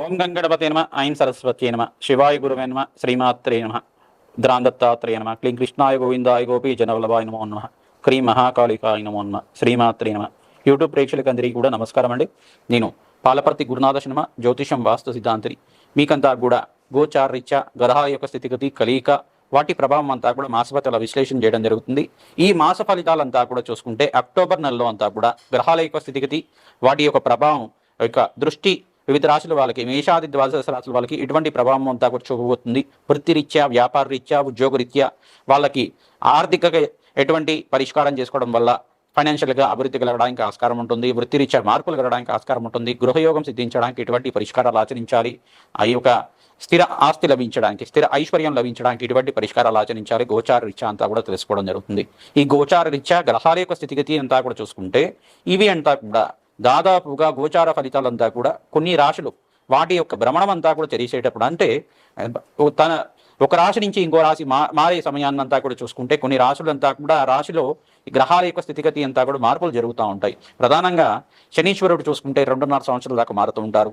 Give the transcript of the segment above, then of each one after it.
ఓం గంగణపతే నమ ఐం సరస్వతి నమ శివాయ గురువే నమ శ్రీమాత్రే నమ ద్రాందత్తాత్రేయ నమ క్లీం కృష్ణాయ గోవిందాయ గోపీ జనవల్లభాయ నమో నమ క్రీం మహాకాళికాయ నమో నమ శ్రీమాత్రే నమ. యూట్యూబ్ ప్రేక్షకులందరికీ కూడా నమస్కారం అండి. నేను పాలపర్తి గురునాథ శర్మ జ్యోతిషం వాస్తు సిద్ధాంతిని మీకంతా కూడా గోచారరీత్యా గ్రహాల యొక్క స్థితిగతి కలియిక వాటి ప్రభావం అంతా కూడా మాసఫలితాల విశ్లేషణ చేయడం జరుగుతుంది. ఈ మాస ఫలితాలంతా కూడా చూసుకుంటే అక్టోబర్ నెలలో అంతా కూడా గ్రహాల యొక్క స్థితిగతి వాటి యొక్క ప్రభావం యొక్క దృష్టి వివిధ రాశుల వాళ్ళకి మేషాది ద్వాదశ రాశుల వాళ్ళకి ఎటువంటి ప్రభావం అంతా కూడా చూపబోతుంది. వృత్తిరీత్యా వ్యాపార రీత్యా ఉద్యోగ రీత్యా వాళ్ళకి ఆర్థిక ఎటువంటి పరిష్కారం చేసుకోవడం వల్ల ఫైనాన్షియల్గా అభివృద్ధి కలగడానికి ఆస్కారం ఉంటుంది. వృత్తిరీత్యా మార్పులు కలగడానికి ఆస్కారం ఉంటుంది. గృహయోగం సిద్ధించడానికి ఎటువంటి పరిష్కారాలు ఆచరించాలి? ఆ యొక్క స్థిర ఆస్తి లభించడానికి స్థిర ఐశ్వర్యం లభించడానికి ఇటువంటి పరిష్కారాలు ఆచరించాలి? గోచార రీత్యా అంతా కూడా తెలుసుకోవడం జరుగుతుంది. ఈ గోచార రీత్యా గ్రహాల యొక్క స్థితిగతి అంతా కూడా చూసుకుంటే ఇవి అంతా కూడా దాదాపుగా గోచార ఫలితాలంతా కూడా కొన్ని రాశులు వాటి యొక్క భ్రమణం అంతా కూడా తెలిసేటప్పుడు అంటే తన ఒక రాశి నుంచి ఇంకో రాశి మా మారే సమయాన్నంతా కూడా చూసుకుంటే కొన్ని రాశులంతా కూడా ఆ రాశిలో గ్రహాల యొక్క స్థితిగతి అంతా కూడా మార్పులు జరుగుతూ ఉంటాయి. ప్రధానంగా శనీశ్వరుడు చూసుకుంటే రెండున్నర సంవత్సరాల దాకా మారుతూ ఉంటారు.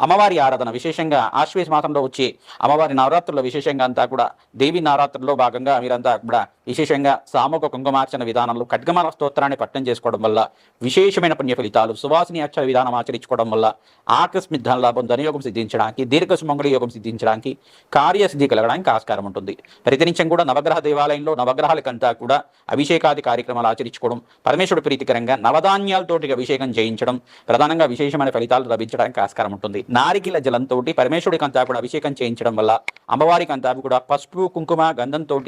అమ్మవారి ఆరాధన విశేషంగా ఆశ్వేష మాసంలో వచ్చే అమ్మవారి నవరాత్రుల్లో విశేషంగా అంతా కూడా దేవి నవరాత్రుల్లో భాగంగా మీరంతా కూడా విశేషంగా సామూహిక కుంకుమార్చన విధానంలో ఖడ్గమాల స్తోత్రాన్ని పట్టణం చేసుకోవడం వల్ల విశేషమైన పుణ్య ఫలితాలు సువాసిని అక్షర విధానం ఆచరించుకోవడం వల్ల ఆకస్మిక లాభం ధనయోగం సిద్ధించడానికి దీర్ఘ సుమంగళ యోగం సిద్ధించడానికి కార్యసిద్ధి కలగడానికి ఆస్కారం ఉంటుంది. ప్రతినిత్యం కూడా నవగ్రహ దేవాలయంలో నవగ్రహాలకంతా కూడా అభిషేకాది కార్యక్రమాలు ఆచరించుకోవడం పరమేశ్వరుడు ప్రీతికరంగా నవధాన్యాలతోటి అభిషేకం చేయించడం ప్రధానంగా విశేషమైన ఫలితాలు లభించడానికి ఆస్కారం ఉంటుంది. నారికిల జలంతో పరమేశ్వరుడికి అంతా కూడా అభిషేకం చేయించడం వల్ల అమ్మవారికి అంతా కూడా పసుపు కుంకుమ గంధంతో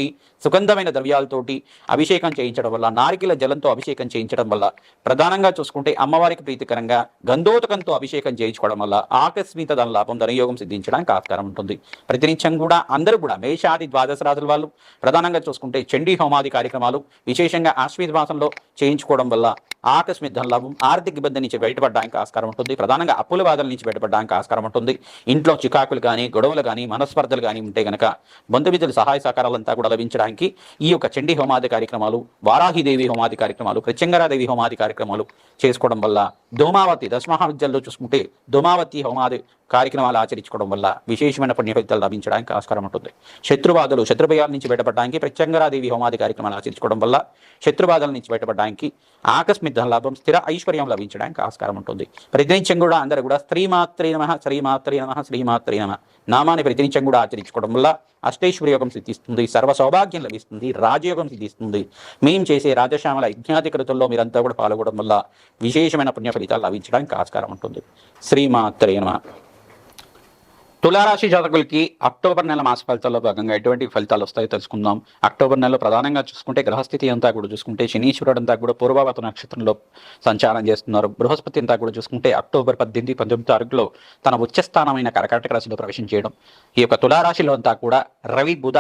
సుగంధమైన ద్రవ్యాలతోటి అభిషేకం చేయించడం వల్ల నారికిల జలంతో అభిషేకం చేయించడం వల్ల ప్రధానంగా చూసుకుంటే అమ్మవారికి ప్రీతికరంగా గంధోతకంతో అభిషేకం చేయించుకోవడం వల్ల ఆకస్మిక ధన లాభం ధనయోగం సిద్ధించడానికి ఆస్కారం ఉంటుంది. ప్రతినిత్యం కూడా అందరూ కూడా మేషాది ద్వాదశ రాజుల వాళ్ళు ప్రధానంగా చూసుకుంటే చండీ హోమాది కార్యక్రమాలు విశేషంగా ఆశ్వీత మాసంలో చేయించుకోవడం వల్ల ఆకస్మిక ధన లాభం ఆర్థిక ఇబ్బంది నుంచి బయటపడడానికి ఆస్కారం ఉంటుంది. ప్రధానంగా అప్పుల బాధల నుంచి బయటపడడానికి ఆస్కారం ఉంటుంది. ఇంట్లో చికాకులు కానీ గొడవలు కానీ మనస్పర్ధలు కానీ ఉంటే గనక బంధుమిత్రుల సహాయ సహకారాలంతా కూడా లభించడానికి ఈ యొక్క చండీ హోమాది కార్యక్రమాలు వారాహిదేవి హోమాది కార్యక్రమాలు ప్రత్యంగరాదేవి హోమాది కార్యక్రమాలు చేసుకోవడం వల్ల దోమావతి దశమహావిద్యాల్లో చూసుకుంటే దోమావతి హోమాది కార్యక్రమాలు ఆచరించుకోవడం వల్ల విశేషమైన పుణ్య ఫలితాలు లభించడానికి ఆస్కారం ఉంటుంది. శత్రువాదులు శత్రుభయాల నుంచి బయటపడడానికి ప్రత్యంగరాదేవి హోమాది కార్యక్రమాలు ఆచరించుకోవడం వల్ల శత్రుబాధల నుంచి బయటపడడానికి ఆకస్మిక లాభం స్థిర ఐశ్వర్యం లభించడానికి ఆస్కారం ఉంటుంది. ప్రతినిత్యం కూడా అందరూ కూడా స్త్రీమాత్రే నమ శ్రీమాత్రే నమ శ్రీమాత్రే నమ. నామాన్ని ప్రతినిత్యం కూడా ఆచరించుకోవడం వల్ల అష్టైశ్వర్యోగం సిద్ధిస్తుంది సర్వ సౌభాగ్యం లభిస్తుంది రాజయోగం సిద్ధిస్తుంది. మేము చేసే రాజశ్యామల యజ్ఞాధికృతుల్లో మీరంతా కూడా పాల్గొనడం వల్ల విశేషమైన పుణ్య ఫలితాలు లభించడానికి ఆస్కారం ఉంటుంది. శ్రీమాత్రే నమ. తులారాశి జాతకులకి అక్టోబర్ నెల మాస ఫలితాల్లో భాగంగా ఎటువంటి ఫలితాలు వస్తాయో తెలుసుకుందాం. అక్టోబర్ నెలలో ప్రధానంగా చూసుకుంటే గ్రహస్థితి అంతా కూడా చూసుకుంటే శనీశ్వరుడు అంతా కూడా పూర్వవత నక్షత్రంలో సంచారం చేస్తున్నారు. బృహస్పతి అంతా కూడా చూసుకుంటే అక్టోబర్ పద్దెనిమిది పంతొమ్మిది తారీఖులో తన ఉచ్చస్థానమైన కర్కాటక రాశిలో ప్రవేశం చేయడం. ఈ యొక్క తులారాశిలో అంతా కూడా రవి బుధ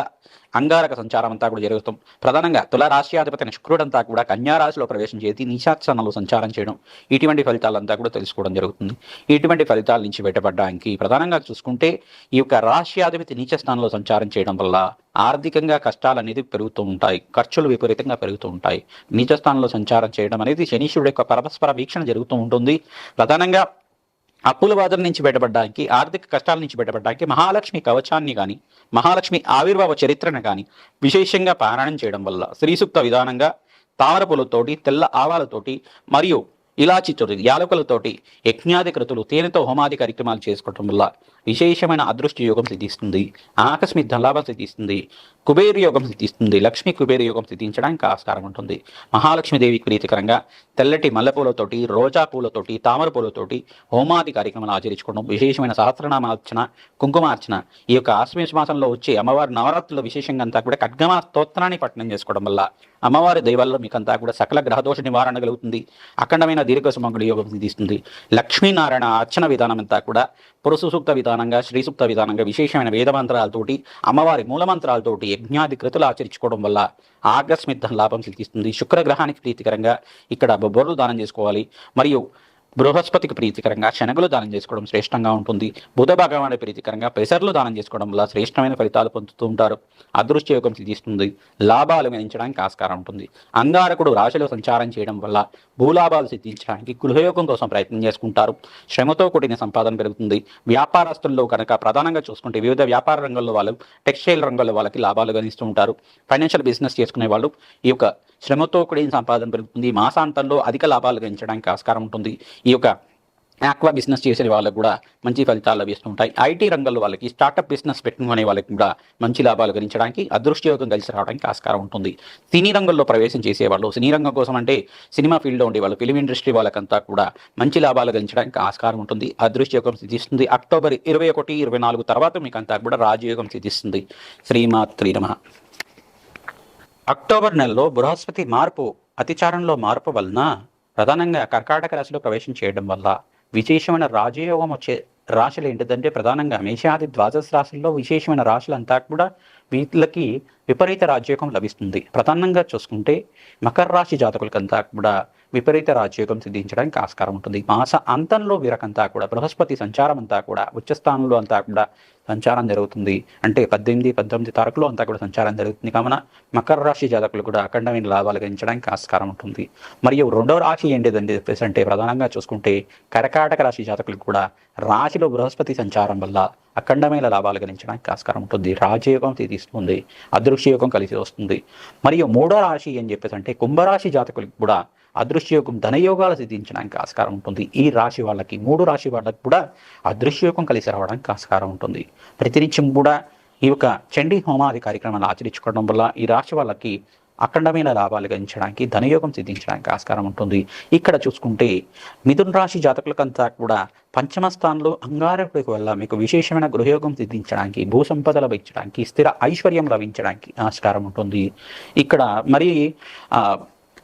అంగారక సంచారం అంతా కూడా జరుగుతాం. ప్రధానంగా తులారాశ్యాధిపతి శుక్రుడంతా కూడా కన్యారాశిలో ప్రవేశం చేసి నీచాస్థానంలో సంచారం చేయడం ఇటువంటి ఫలితాలంతా కూడా తెలుసుకోవడం జరుగుతుంది. ఇటువంటి ఫలితాల నుంచి బయటపడడానికి ప్రధానంగా చూసుకుంటే ఈ యొక్క రాశ్యాధిపతి నీచ స్థానంలో సంచారం చేయడం వల్ల ఆర్థికంగా కష్టాలు అనేది పెరుగుతూ ఉంటాయి. ఖర్చులు విపరీతంగా పెరుగుతూ ఉంటాయి. నీచ స్థానంలో సంచారం చేయడం అనేది శనీశ్వరుడు యొక్క పరస్పర వీక్షణ జరుగుతూ ఉంటుంది. ప్రధానంగా అప్పుల బాధల నుంచి బయటపడడానికి ఆర్థిక కష్టాల నుంచి బయటపడడానికి మహాలక్ష్మి కవచాన్ని కానీ మహాలక్ష్మి ఆవిర్భావ చరిత్రను కానీ విశేషంగా పారాయణం చేయడం వల్ల శ్రీసూక్త విధానంగా తామర పూలతోటి తెల్ల ఆవాలతోటి మరియు ఇలాచితోటి యాలకులతోటి యజ్ఞాది కృతులు తేనెతో హోమాది కార్యక్రమాలు చేసుకోవటం వల్ల విశేషమైన అదృష్ట యోగం సిద్ధిస్తుంది. ఆకస్మిక ధనలాభం సిద్ధిస్తుంది. కుబేర యోగం సిద్ధిస్తుంది. లక్ష్మి కుబేర యోగం సిద్ధించడానికి ఆస్కారం ఉంటుంది. మహాలక్ష్మీదేవికి ప్రీతికరంగా తెల్లటి మల్లెపూలతోటి రోజా పూలతోటి తామర పూలతోటి హోమాది కార్యక్రమాలు ఆచరించుకోవడం విశేషమైన సహస్రనామార్చన కుంకుమార్చన. ఈ యొక్క ఆశ్వేష మాసంలో వచ్చే అమ్మవారి నవరాత్రుల విశేషంగా అంతా కూడా ఖడ్గమా స్తోత్రాన్ని పట్టణం చేసుకోవడం వల్ల అమ్మవారి దైవాల్లో మీకంతా కూడా సకల గ్రహదోష నివారణ కలుగుతుంది. అఖండమైన దీర్ఘ సుమంగళి యోగం సిద్ధిస్తుంది. లక్ష్మీనారాయణ అర్చన విధానం అంతా కూడా పురుష సూక్త విధానంగా శ్రీ విధానంగా విశేషమైన వేద మంత్రాలతోటి అమ్మవారి మూల మంత్రాలతోటి యజ్ఞాది కృతులు ఆచరించుకోవడం వల్ల ఆకస్మిక లాభం సిద్ధిస్తుంది. శుక్రగ్రహానికి ప్రీతికరంగా ఇక్కడ బొబ్బర్లు దానం చేసుకోవాలి. మరియు బృహస్పతికి ప్రీతికరంగా శనగలు దానం చేసుకోవడం శ్రేష్టంగా ఉంటుంది. బుధ భగవానుడి ప్రీతికరంగా పెసర్లు దానం చేసుకోవడం వల్ల శ్రేష్టమైన ఫలితాలు పొందుతూ ఉంటారు. అదృష్ట యోగం సిద్ధిస్తుంది. లాభాలు గణించడానికి ఆస్కారం ఉంటుంది. అంగారకుడు రాశిలో సంచారం చేయడం వల్ల భూలాభాలు సిద్ధించడానికి గృహయోగం కోసం ప్రయత్నం చేసుకుంటారు. శ్రమతో కూడిన సంపాదన పెరుగుతుంది. వ్యాపారస్తుల్లో కనుక ప్రధానంగా చూసుకుంటే వివిధ వ్యాపార రంగంలో వాళ్ళు టెక్స్టైల్ రంగంలో వాళ్ళకి లాభాలు గణిస్తూ ఉంటారు. ఫైనాన్షియల్ బిజినెస్ చేసుకునే వాళ్ళు ఈ యొక్క శ్రమతో కూడిన సంపాదన పెరుగుతుంది. మాసాంతంలో అధిక లాభాలు గణించడానికి ఆస్కారం ఉంటుంది. ఈ యొక్క ఆక్వా బిజినెస్ చేసే వాళ్ళకు కూడా మంచి ఫలితాలు లభిస్తుంటాయి ఐటీ రంగంలో వాళ్ళకి స్టార్టప్ బిజినెస్ పెట్టుకునే వాళ్ళకి కూడా మంచి లాభాలు గణించడానికి అదృష్టయోగం కలిసి రావడానికి ఆస్కారం ఉంటుంది. సినీ రంగంలో ప్రవేశం చేసేవాళ్ళు సినీ రంగం కోసం అంటే సినిమా ఫీల్డ్లో ఉండే వాళ్ళు ఫిలిం ఇండస్ట్రీ వాళ్ళకంతా కూడా మంచి లాభాలు గణించడానికి ఆస్కారం ఉంటుంది అదృష్టయోగం సిద్ధిస్తుంది. అక్టోబర్ ఇరవై ఒకటి ఇరవై నాలుగు తర్వాత మీకు అంతా కూడా రాజయోగం సిద్ధిస్తుంది. శ్రీమాత్రి నమ. అక్టోబర్ నెలలో బృహస్పతి మార్పు అతిచారంలో మార్పు వలన ప్రధానంగా కర్కాటక రాశిలో ప్రవేశం చేయడం వల్ల విశేషమైన రాజయోగం వచ్చే రాశులు ఏంటిదంటే ప్రధానంగా మేషాది ద్వాదశ రాశుల్లో విశేషమైన రాశులంతా కూడా వీళ్ళకి విపరీత రాజయోగం లభిస్తుంది. ప్రధానంగా చూసుకుంటే మకర రాశి జాతకులకంతా కూడా విపరీత రాజయోగం సిద్ధించడానికి ఆస్కారం ఉంటుంది. మాస అంతంలో వీరకంతా కూడా బృహస్పతి సంచారం అంతా కూడా ఉచ్చస్థానంలో అంతా కూడా సంచారం జరుగుతుంది. అంటే పద్దెనిమిది పద్దెనిమిది తారీఖులో అంతా కూడా సంచారం జరుగుతుంది. కావున మకర రాశి జాతకులు కూడా అఖండమైన లాభాలు గణించడానికి ఆస్కారం ఉంటుంది. మరియు రెండవ రాశి ఏంటిదండి చెప్పేసి అంటే ప్రధానంగా చూసుకుంటే కర్కాటక రాశి జాతకులకు కూడా రాశిలో బృహస్పతి సంచారం వల్ల అఖండమైన లాభాలు గణించడానికి ఆస్కారం ఉంటుంది. రాజయోగం తీస్తుంది అదృశ్యయోగం కలిసి వస్తుంది. మరియు మూడో రాశి ఏం చెప్పేసి అంటే కుంభరాశి జాతకులకు కూడా అదృశ్యయోగం ధనయోగాలు సిద్ధించడానికి ఆస్కారం ఉంటుంది. ఈ రాశి వాళ్ళకి మూడు రాశి వాళ్ళకి కూడా అదృశ్యయోగం కలిసి రావడానికి ఆస్కారం ఉంటుంది. ప్రతినిత్యం కూడా ఈ యొక్క చండీ హోమాది కార్యక్రమాలు ఆచరించుకోవడం వల్ల ఈ రాశి వాళ్ళకి అఖండమైన లాభాలు గణించడానికి ధనయోగం సిద్ధించడానికి ఆస్కారం ఉంటుంది. ఇక్కడ చూసుకుంటే మిథున్ రాశి జాతకులకంతా కూడా పంచమ స్థానంలో అంగారకుడికి వల్ల మీకు విశేషమైన గృహయోగం సిద్ధించడానికి భూ సంపద లభించడానికి స్థిర ఐశ్వర్యం లభించడానికి ఆస్కారం ఉంటుంది. ఇక్కడ మరి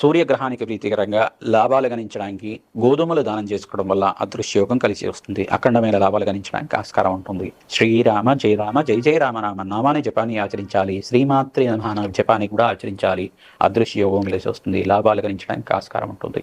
సూర్యగ్రహానికి ప్రీతికరంగా లాభాలు గణించడానికి గోధుమలు దానం చేసుకోవడం వల్ల అదృశ్యయోగం కలిసి వస్తుంది. అఖండమైన లాభాలు గణించడానికి ఆస్కారం ఉంటుంది. శ్రీరామ జయ రామ జై జయ రామ నామ నామాన్ని జపాన్ని ఆచరించాలి. శ్రీమాత్రి నమః జపాన్ని కూడా ఆచరించాలి. అదృశ్యయోగం కలిసి వస్తుంది. లాభాలు గణించడానికి ఆస్కారం ఉంటుంది.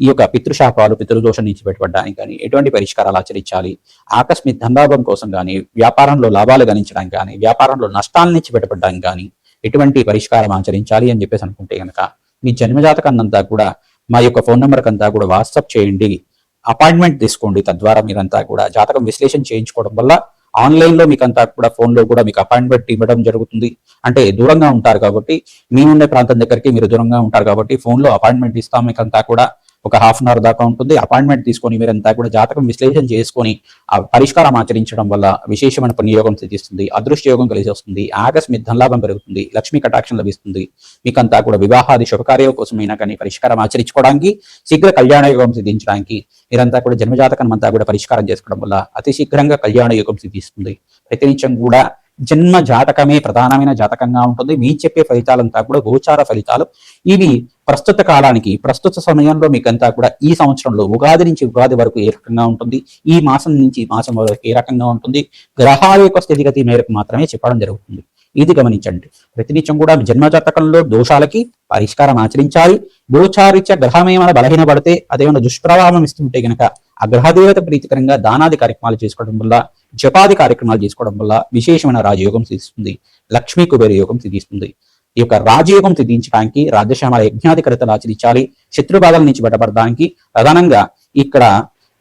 ఈ యొక్క పితృశాపాలు పితృదోషం నుంచి పెట్టబడ్డానికి కానీ ఎటువంటి పరిష్కారాలు ఆచరించాలి? ఆకస్మిక ధనలాభం కోసం కానీ వ్యాపారంలో లాభాలు గణించడానికి కానీ వ్యాపారంలో నష్టాల నుంచి పెట్టబడ్డానికి కానీ ఎటువంటి పరిష్కారం ఆచరించాలి అని చెప్పేసి అనుకుంటే కనుక మీ జన్మజాతకాన్నంతా కూడా మా యొక్క ఫోన్ నెంబర్ అంతా కూడా వాట్సాప్ చేయండి. అపాయింట్మెంట్ తీసుకోండి. తద్వారా మీరంతా కూడా జాతకం విశ్లేషణ చేయించుకోవడం వల్ల ఆన్లైన్లో మీకు అంతా కూడా ఫోన్లో కూడా మీకు అపాయింట్మెంట్ ఇవ్వడం జరుగుతుంది. అంటే దూరంగా ఉంటారు కాబట్టి మీ ఉండే ప్రాంతం దగ్గరికి మీరు దూరంగా ఉంటారు కాబట్టి ఫోన్లో అపాయింట్మెంట్ ఇస్తాం మీకు అంతా కూడా. ఒక హాఫ్ అన్ అవర్ దాకా ఉంటుంది. అపాయింట్మెంట్ తీసుకొని మీరంతా కూడా జాతకం విశ్లేషణ చేసుకొని ఆ పరిష్కారం ఆచరించడం వల్ల విశేషమైన పుణ్యయోగం సిద్ధిస్తుంది. అదృష్ట యోగం కలిసి వస్తుంది. ఆకస్మిక ధనలాభం పెరుగుతుంది. లక్ష్మీ కటాక్షం లభిస్తుంది. మీకంతా కూడా వివాహాది శుభకార్యం కోసమైనా కానీ పరిష్కారం ఆచరించుకోవడానికి శీఘ్ర కళ్యాణ యోగం సిద్ధించడానికి మీరంతా కూడా జన్మజాతకం అంతా కూడా పరిష్కారం చేసుకోవడం వల్ల అతి శీఘ్రంగా కళ్యాణ యోగం సిద్ధిస్తుంది. ప్రతినిత్యం కూడా జన్మ జాతకమే ప్రధానమైన జాతకంగా ఉంటుంది. మీ చెప్పే ఫలితాలంతా కూడా గోచార ఫలితాలు. ఇవి ప్రస్తుత కాలానికి ప్రస్తుత సమయంలో మీకంతా కూడా ఈ సంవత్సరంలో ఉగాది నుంచి ఉగాది వరకు ఏ రకంగా ఉంటుంది? ఈ మాసం నుంచి మాసం వరకు ఏ రకంగా ఉంటుంది? గ్రహాల యొక్క స్థితిగతి మేరకు మాత్రమే చెప్పడం జరుగుతుంది. ఇది గమనించండి. ప్రతినిత్యం కూడా జన్మ జాతకంలో దోషాలకి పరిష్కారం ఆచరించాలి. గోచారిత్య గ్రహం ఏమైనా బలహీనపడితే అదేమైనా దుష్ప్రభావం ఇస్తుంటే గనక ఆ గ్రహదేవత ప్రీతికరంగా దానాది కార్యక్రమాలు చేసుకోవడం వల్ల జపాది కార్యక్రమాలు చేసుకోవడం వల్ల విశేషమైన రాజయోగం సిద్ధిస్తుంది. లక్ష్మీ కుబేర యోగం సిద్ధిస్తుంది. ఈ యొక్క రాజయోగం సిద్ధించడానికి రాజ్యశ్యామల యజ్ఞాధికరతలు ఆచరించాలి. శత్రుబాధల నుంచి బయటపడడానికి ప్రధానంగా ఇక్కడ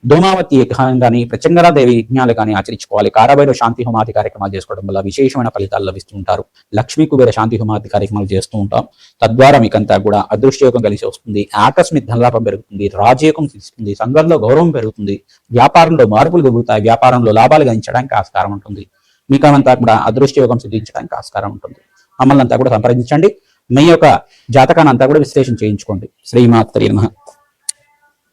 దోమావతి యజ్ఞానం కానీ ప్రచంగరాదేవి యజ్ఞాలు కానీ ఆచరించుకోవాలి. కారాబైలో శాంతి హోమాది కార్యక్రమాలు చేసుకోవడం వల్ల విశేషమైన ఫలితాలు లభిస్తూ ఉంటారు లక్ష్మీ కుబేర శాంతి హోమాది కార్యక్రమాలు చేస్తూ ఉంటాం. తద్వారా మీకంతా కూడా అదృష్టయోగం కలిసి వస్తుంది. ఆకస్మిక ధనలాభం పెరుగుతుంది. రాజయోగం తీసుకుంది సంఘంలో గౌరవం పెరుగుతుంది. వ్యాపారంలో మార్పులు కలుగుతాయి. వ్యాపారంలో లాభాలు గణించడానికి ఆస్కారం ఉంటుంది. మీకంతా కూడా అదృష్టయోగం సిద్ధించడానికి ఆస్కారం ఉంటుంది. మమ్మల్ని అంతా కూడా సంప్రదించండి. మీ యొక్క జాతకాన్ని అంతా కూడా విశ్లేషణ చేయించుకోండి. శ్రీమాత్రి నమః.